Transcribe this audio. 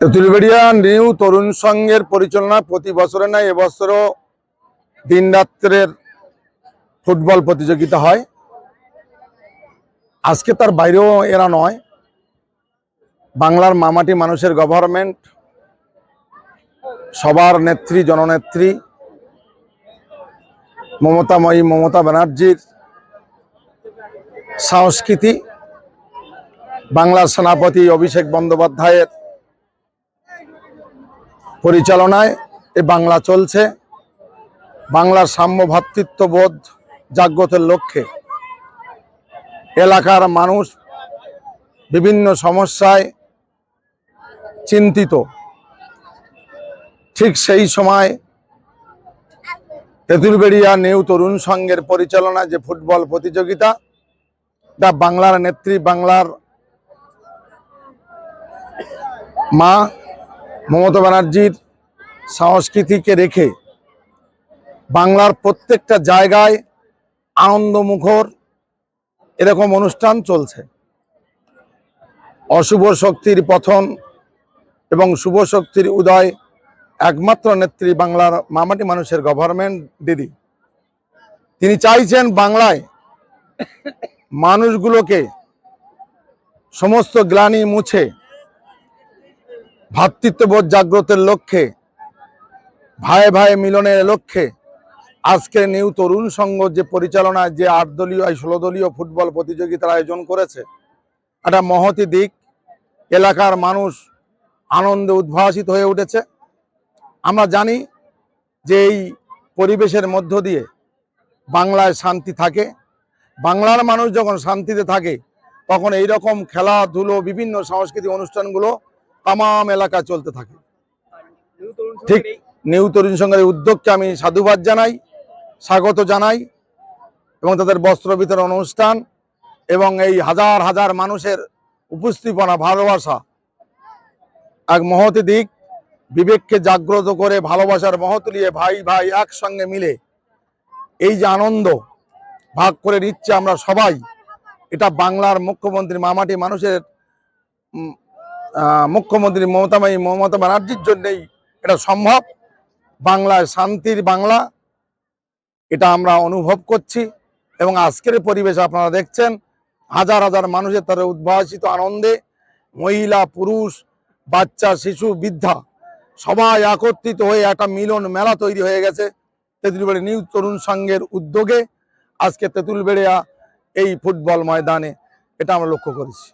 Tentulberia new তরুণ সংঘের পরিচালনা প্রতি বছরে নয় এবছরও দিন রাত্রের ফুটবল প্রতিযোগিতা হয়। আজকে তার বাইরেও এরা নয়। বাংলার মামাটি মানুষের গভর্নমেন্ট সবার নেত্রী, জননেত্রী, মমতাময়ী মমতা ব্যানার্জির সংস্কৃতি, বাংলার সেনাপতি অভিষেক বন্দ্যোপাধ্যায়ের পরিচালনায় এ বাংলা চলছে। বাংলার সাম্য ভ্রাতৃত্ববোধ জাগ্রতের লক্ষ্যে। এলাকার মানুষ বিভিন্ন সমস্যায় চিন্তিত। ঠিক সেই সময় তেঁতুলবেড়িয়া নিউ তরুণ সংঘের পরিচালনায় যে ফুটবল প্রতিযোগিতা, তা বাংলার নেত্রী, বাংলার মা মমতা ব্যানার্জির সংস্কৃতিকে রেখে বাংলার প্রত্যেকটা জায়গায় আনন্দমুখর এরকম অনুষ্ঠান চলছে। অশুভ শক্তির পথন এবং শুভ শক্তির উদয় একমাত্র নেত্রী বাংলার মামাটি মানুষের গভর্নমেন্ট দিদি। তিনি চাইছেন বাংলায় মানুষগুলোকে সমস্ত গ্লানি মুছে ভ্রাতৃত্ববোধ জাগ্রতের লক্ষ্যে, ভাই ভাই মিলনের লক্ষ্যে আজকে নিউ তরুণ সংঘ যে পরিচালনায় যে আট দলীয় ষোলো দলীয় ফুটবল প্রতিযোগিতার আয়োজন করেছে, একটা মহতি দিক, এলাকার মানুষ আনন্দে উদ্ভাসিত হয়ে উঠেছে। আমরা জানি যে এই পরিবেশের মধ্য দিয়ে বাংলায় শান্তি থাকে। বাংলার মানুষ যখন শান্তিতে থাকে, তখন এই রকম খেলাধুলো, বিভিন্ন সাংস্কৃতিক অনুষ্ঠানগুলো তামাম এলাকা চলতে থাকে। ঠিক নিউ তরুণ সংঘের উদ্যোগকে আমি সাধুবাদ জানাই স্বাগত জানাই এবং তাদের বস্ত্র বিতরণ অনুষ্ঠান এবং এই হাজার হাজার মানুষের উপস্থিপনা ভালোবাসা এক মহতি দিক। বিবেককে জাগ্রত করে ভালোবাসার মহত নিয়ে ভাই ভাই একসঙ্গে মিলে এই যে আনন্দ ভাগ করে নিচ্ছে আমরা সবাই এটা বাংলার মুখ্যমন্ত্রী মামাটি মানুষের মুখ্যমন্ত্রী মমতামাই মমতা ব্যানার্জির জন্যই এটা সম্ভব। বাংলায় শান্তির বাংলা, এটা আমরা অনুভব করছি। এবং আজকের পরিবেশ আপনারা দেখছেন, হাজার হাজার মানুষের তারা উদ্ভাসিত আনন্দে মহিলা, পুরুষ, বাচ্চা, শিশু, বৃদ্ধা সবাই একত্রিত হয়ে একটা মিলন মেলা তৈরি হয়ে গেছে তেঁতুলবেড়ে নিউ তরুণ সংঘের উদ্যোগে। আজকে তেঁতুলবেড়িয়া এই ফুটবল ময়দানে, এটা আমরা লক্ষ্য করেছি।